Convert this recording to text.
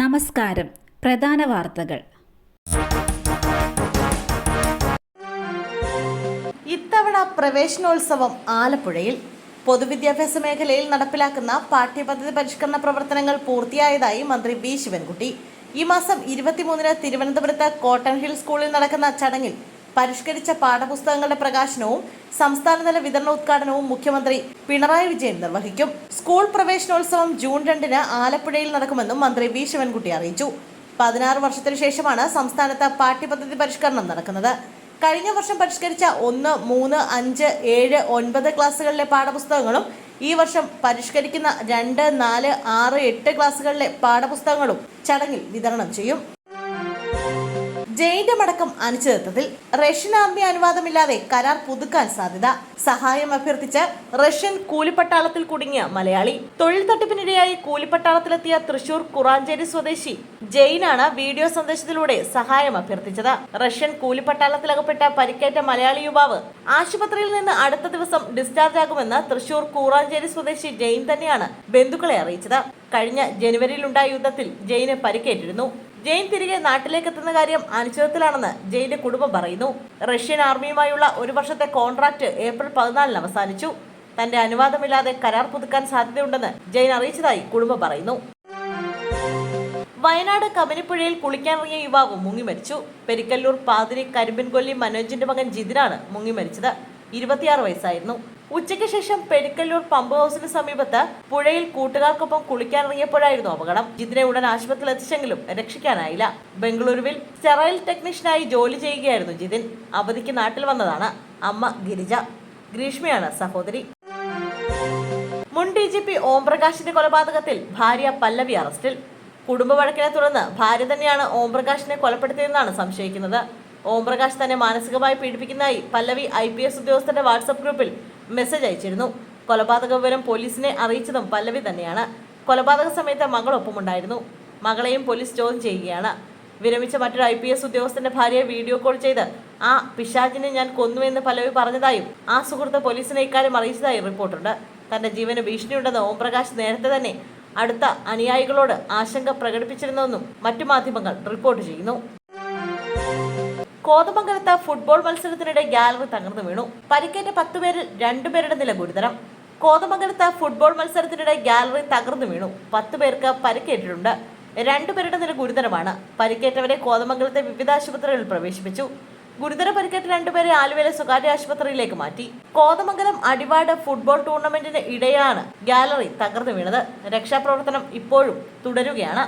നമസ്കാരം. പ്രധാന വാർത്തകൾ. ഇത്തവണ പ്രവേശനോത്സവം ആലപ്പുഴയിൽ. പൊതുവിദ്യാഭ്യാസ മേഖലയിൽ നടപ്പിലാക്കുന്ന പാഠ്യപദ്ധതി പരിഷ്കരണ പ്രവർത്തനങ്ങൾ പൂർത്തിയായതായി മന്ത്രി വി ശിവൻകുട്ടി. ഈ മാസം ഇരുപത്തിമൂന്നിന് തിരുവനന്തപുരത്ത് കോട്ടൺ ഹിൽ സ്കൂളിൽ നടക്കുന്ന ചടങ്ങിൽ പരിഷ്കരിച്ച പാഠപുസ്തകങ്ങളുടെ പ്രകാശനവും സംസ്ഥാനതല വിതരണോദ്ഘാടനവും മുഖ്യമന്ത്രി പിണറായി വിജയൻ നിർവഹിക്കും. സ്കൂൾ പ്രവേശനോത്സവം ജൂൺ രണ്ടിന് ആലപ്പുഴയിൽ നടക്കുമെന്നും മന്ത്രി വി. ശിവൻകുട്ടി അറിയിച്ചു. പതിനാറ് വർഷത്തിനു ശേഷമാണ് സംസ്ഥാനത്ത് പാഠ്യപദ്ധതി പരിഷ്കരണം നടക്കുന്നത്. കഴിഞ്ഞ വർഷം പരിഷ്കരിച്ച ഒന്ന് മൂന്ന് അഞ്ച് ഏഴ് ഒൻപത് ക്ലാസ്സുകളിലെ പാഠപുസ്തകങ്ങളും ഈ വർഷം പരിഷ്കരിക്കുന്ന രണ്ട് നാല് ആറ് എട്ട് ക്ലാസ്സുകളിലെ പാഠപുസ്തകങ്ങളും ചടങ്ങിൽ വിതരണം ചെയ്യും. ജയിന്റെ മടക്കം അനിശ്ചിതത്വത്തിൽ റഷ്യൻ ആർമി അനുവാദമില്ലാതെ കരാർ പുതുക്കാൻ സാധ്യത. സഹായം അഭ്യർത്ഥിച്ച് റഷ്യൻ കൂലിപ്പട്ടാളത്തിൽ കുടുങ്ങിയ മലയാളി. തൊഴിൽ തട്ടിപ്പിനിടെയായി കൂലിപ്പട്ടാളത്തിലെത്തിയ തൃശൂർ കുറാഞ്ചേരി സ്വദേശി ജെയിനാണ് വീഡിയോ സന്ദേശത്തിലൂടെ സഹായം അഭ്യർത്ഥിച്ചത്. റഷ്യൻ കൂലിപ്പട്ടാളത്തിലകപ്പെട്ട പരിക്കേറ്റ മലയാളി യുവാവ് ആശുപത്രിയിൽ നിന്ന് അടുത്ത ദിവസം ഡിസ്ചാർജ് ആകുമെന്ന് തൃശൂർ കൂറാഞ്ചേരി സ്വദേശി ജെയിൻ തന്നെയാണ് ബന്ധുക്കളെ അറിയിച്ചത്. കഴിഞ്ഞ ജനുവരിയിലുണ്ടായ യുദ്ധത്തിൽ ജെയിന് പരിക്കേറ്റിരുന്നു. ജെയിൻ തിരികെ നാട്ടിലേക്ക് എത്തുന്ന കാര്യം അനിശ്ചിതത്തിലാണെന്ന് ജെയിന്റെ കുടുംബം പറയുന്നു. റഷ്യൻ ആർമിയുമായുള്ള ഒരു വർഷത്തെ കോൺട്രാക്ട് ഏപ്രിൽ പതിനാലിന് അവസാനിച്ചു. തന്റെ അനുവാദമില്ലാതെ കരാർ പുതുക്കാൻ സാധ്യതയുണ്ടെന്ന് ജെയിൻ അറിയിച്ചതായി കുടുംബം പറയുന്നു. വയനാട് കമ്പനിപ്പുഴയിൽ കുളിക്കാനിറങ്ങിയ യുവാവ് മുങ്ങി മരിച്ചു. പെരിക്കല്ലൂർ പാതിരി കരിമ്പിൻകൊല്ലി മനോജിന്റെ മകൻ ജിതിനാണ് മുങ്ങി മരിച്ചത്. ഇരുപത്തിയാറ് വയസ്സായിരുന്നു. ഉച്ചയ്ക്ക് ശേഷം പെരിക്കല്ലൂർ പമ്പ് ഹൗസിന് സമീപത്ത് പുഴയിൽ കൂട്ടുകാർക്കൊപ്പം കുളിക്കാനിറങ്ങിയപ്പോഴായിരുന്നു അപകടം. ജിതിനെ ഉടൻ ആശുപത്രിയിൽ എത്തിച്ചെങ്കിലും രക്ഷിക്കാനായില്ല. ബംഗളൂരുവിൽ സ്റ്റെറൈൽ ടെക്നീഷ്യനായി ജോലി ചെയ്യുകയായിരുന്നു ജിതിൻ. അവധിക്ക് നാട്ടിൽ വന്നതാണ് അമ്മ ഗിരിജ. ഗ്രീഷ്മയാണ് സഹോദരി. മുൻ ഡി ജി പി ഓംപ്രകാശിന്റെ കൊലപാതകത്തിൽ ഭാര്യ പല്ലവി അറസ്റ്റിൽ. കുടുംബ വഴക്കിനെ തുടർന്ന് ഭാര്യ തന്നെയാണ് ഓംപ്രകാശിനെ കൊലപ്പെടുത്തിയതെന്നാണ് സംശയിക്കുന്നത്. ഓംപ്രകാശ് തന്നെ മാനസികമായി പീഡിപ്പിക്കുന്നതായി പല്ലവി ഐ പി എസ് ഉദ്യോഗസ്ഥരുടെ വാട്സപ്പ് ഗ്രൂപ്പിൽ മെസ്സേജ് അയച്ചിരുന്നു. കൊലപാതക വിവരം പോലീസിനെ അറിയിച്ചതും പല്ലവി തന്നെയാണ്. കൊലപാതക സമയത്ത് മകളൊപ്പമുണ്ടായിരുന്നു. മകളെയും പോലീസ് ചോദ്യം ചെയ്യുകയാണ്. വിരമിച്ച മറ്റൊരു ഐ പി എസ് ഉദ്യോഗസ്ഥന്റെ ഭാര്യയെ വീഡിയോ കോൾ ചെയ്ത് ആ പിശാചിനെ ഞാൻ കൊന്നുവെന്ന് പല്ലവി പറഞ്ഞതായും ആ സുഹൃത്ത് പോലീസിനെ ഇക്കാര്യം അറിയിച്ചതായും റിപ്പോർട്ടുണ്ട്. തന്റെ ജീവന് ഭീഷണിയുണ്ടെന്ന് ഓംപ്രകാശ് നേരത്തെ തന്നെ അടുത്ത അനുയായികളോട് ആശങ്ക പ്രകടിപ്പിച്ചിരുന്നുവെന്നും മറ്റു മാധ്യമങ്ങൾ റിപ്പോർട്ട് ചെയ്യുന്നു. കോതമംഗലത്ത് ഫുട്ബോൾ മത്സരത്തിനിടെ ഗാലറി തകർന്നു വീണു. പരിക്കേറ്റ പത്ത് പേരിൽ രണ്ടുപേരുടെ നില ഗുരുതരം. കോതമംഗലത്ത് ഫുട്ബോൾ മത്സരത്തിനിടെ ഗാലറി തകർന്നു വീണു. പത്ത് പേർക്ക് പരിക്കേറ്റിട്ടുണ്ട്. രണ്ടുപേരുടെ നില ഗുരുതരമാണ്. പരിക്കേറ്റവരെ കോതമംഗലത്തെ വിവിധ ആശുപത്രികളിൽ പ്രവേശിപ്പിച്ചു. ഗുരുതര പരിക്കേറ്റ രണ്ടുപേരെ ആലുവയിലെ സ്വകാര്യ ആശുപത്രിയിലേക്ക് മാറ്റി. കോതമംഗലം അടിവാട് ഫുട്ബോൾ ടൂർണമെന്റിന് ഇടെയാണ് ഗാലറി തകർന്നു വീണത്. രക്ഷാപ്രവർത്തനം ഇപ്പോഴും തുടരുകയാണ്.